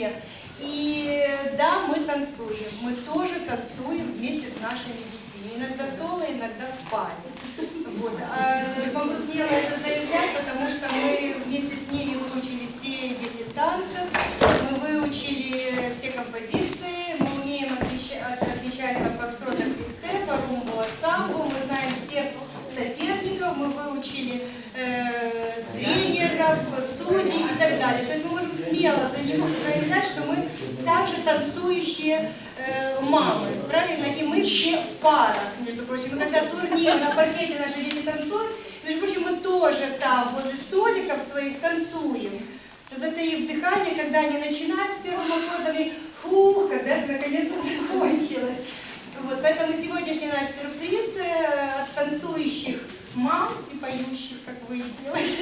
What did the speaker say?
себе. И да, мы танцуем. Мы тоже танцуем вместе с нашими детьми. Иногда соло, иногда в паре. Вот. А могу смело это заявлять, потому что мы вместе с ними выучили все 10 танцев, мы выучили все композиции, мы умеем отличать, отличать там фокстрот от квикстепа, румбу от самбо, мы знаем всех соперников, мы выучили э, тренеров, судей и так далее. То есть мы смело заявлять, что мы также танцующие э, мамы, правильно? И мы все в парах, между прочим. И когда турнир на паркете наши дети танцуют, между прочим, мы тоже там, возле столиков своих танцуем. Затаив дыхание, когда они начинают с первым аккордом, и фух, когда это наконец-то закончилось. Вот, поэтому сегодняшний наш сюрприз э, от танцующих мам и поющих, как выяснилось.